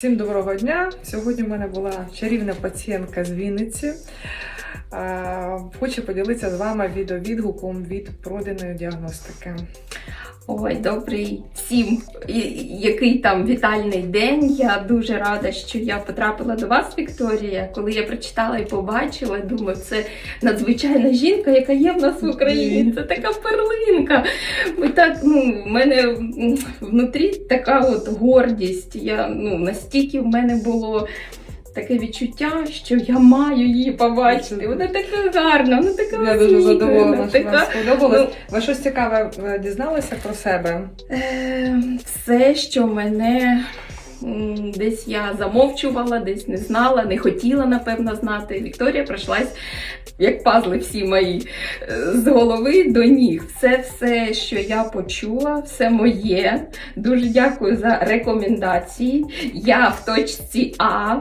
Всім доброго дня! Сьогодні в мене була чарівна пацієнтка з Вінниці. Хочу поділитися з вами відеовідгуком від пройденої діагностики. Ой, добрий всім, який там вітальний день. Я дуже рада, що я потрапила до вас, Вікторія. Коли я прочитала і побачила, думаю, це надзвичайна жінка, яка є в нас в Україні. Це така перлинка. І так, ну, в мене внутрі така от гордість. Я ну настільки в мене було. Таке відчуття, що я маю її побачити. Вона така гарна, вона така Я дуже задоволена, що така вам сподобалось. ну, Ви щось цікаве е, дізналися про себе? Е, Все, що мене десь я замовчувала, десь не знала, не хотіла, напевно, знати. Вікторія пройшлась, як пазли всі мої, е, з голови до ніг. Все, все, що я почула, все моє. Дуже дякую за рекомендації. Я в точці А,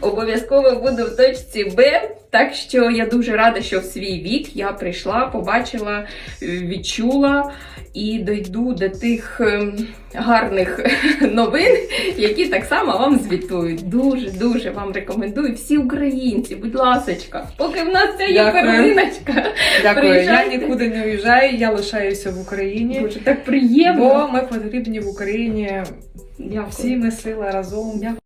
обов'язково буду в точці Б. Так що я дуже рада, що в свій вік я прийшла, побачила, е, відчула і дойду до тих ем, гарних новин, які так само вам звітують. Дуже дуже вам рекомендую всі українці, будь ласочка, поки в нас ця є Дякую. перлиночка. Дякую. Я нікуди не уїжджаю, я лишаюся в Україні, Дуже так приємно. бо ми потрібні в Україні Дякую. всі ми сили разом. Дякую.